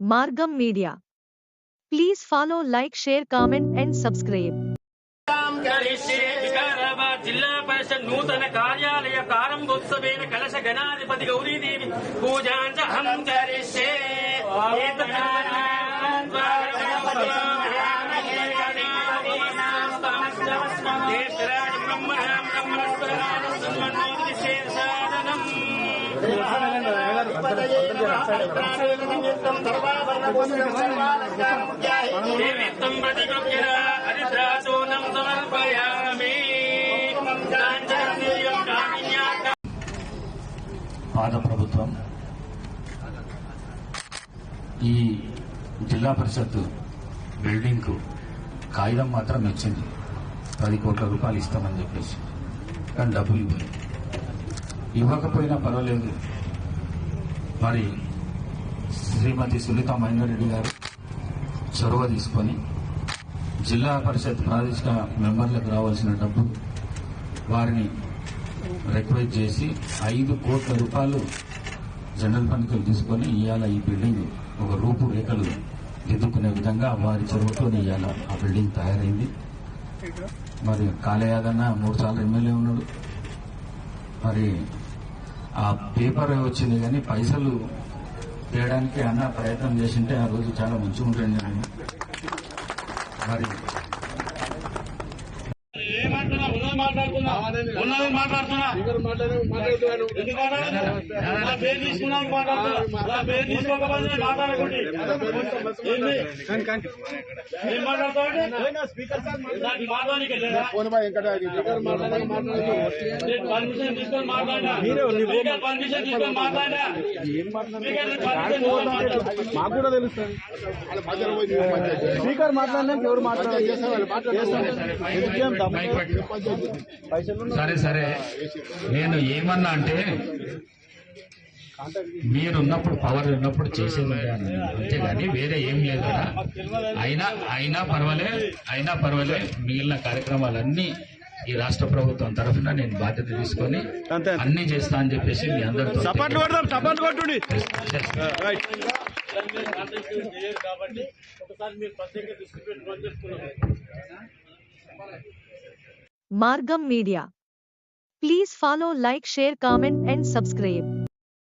Margam Media. Please follow, like, share, comment, and subscribe. కరిష్యే వికారాబాద్ జిల్లా పరిషత్ నూతన కార్యాలయ ప్రారంభోత్సవేన కలశ గణాధిపతి గౌరీదేవి పూజాంచహం కరిష్యే దేవిత్వం ప్రతిగృహ్య హరిద్రాసూనం సమర్పయామి ప్రభుత్వం ఈ జిల్లా పరిషత్ బిల్డింగ్కు కాగితం మాత్రం ఇచ్చింది. పది కోట్ల రూపాయలు ఇస్తామని చెప్పేసి. కానీ డబ్బులు ఇవ్వలేదు. ఇవ్వకపోయినా పర్వాలేదు. మరి శ్రీమతి సునీత మహేందర్ గారు చొరవ తీసుకొని జిల్లా పరిషత్ ప్రాదేశిక మెంబర్లకు రావాల్సిన డబ్బు వారిని రిక్వెస్ట్ చేసి ఐదు కోట్ల రూపాయలు జనరల్ ఫండ్కి తీసుకొని ఇవాళ ఈ బిల్డింగ్ ఒక రూపురేఖలు దిద్దుకునే విధంగా వారి చొరవతో ఇవాళ ఆ బిల్డింగ్ తయారైంది. మరి కాళయాదన్న మూడు సార్లు ఎమ్మెల్యే ఉన్నాడు. మరి ఆ పేపర్ వచ్చింది కానీ పైసలు వేయడానికి అన్న ప్రయత్నం చేసింటే ఆ రోజు చాలా మంచిగా ఉంటుంది నేను మరి ఏమంటున్నా ఉన్నది మాట్లాడుతున్నా ఉన్నది మాట్లాడుతున్నా మాట్లాడను? నా పేరు తీసుకున్నాను మాట్లాడుతున్నా నా పేరు తీసుకోకపోతే నేను మాట్లాడకండి ఏంది? ఏం మాట్లాడతావంటే నాకు మాట్లాడనీకే లేదా? నేను పర్మిషన్ తీసుకొని మాట్లాడినా? స్పీకర్ పర్మిషన్ తీసుకొని మాట్లాడినా? స్పీకర్ పర్మిషన్ తీసుకొని మాట్లాడినా? మాకు కూడా తెలుస్తుంది. స్పీకర్ మాట్లాడినాక ఎవరు మాట్లాడాలి? సరే సరే. నేను ఏమన్నా అంటే మీరున్నప్పుడు పవర్ ఉన్నప్పుడు చేసేది. అంతేగాని వేరే ఏం లేదు కదా. అయినా అయినా పర్వాలే అయినా పర్వాలే. మిగిలిన కార్యక్రమాలన్నీ ఈ రాష్ట్ర ప్రభుత్వం తరఫున నేను బాధ్యత తీసుకొని. అన్ని చేస్తా అని చెప్పేసి మీ అందరితో కాబట్టి ఒకసారి మీరు ప్రత్యేక దృష్టి చెప్తున్నాను Margam Media. Please follow, like, share, comment, and subscribe.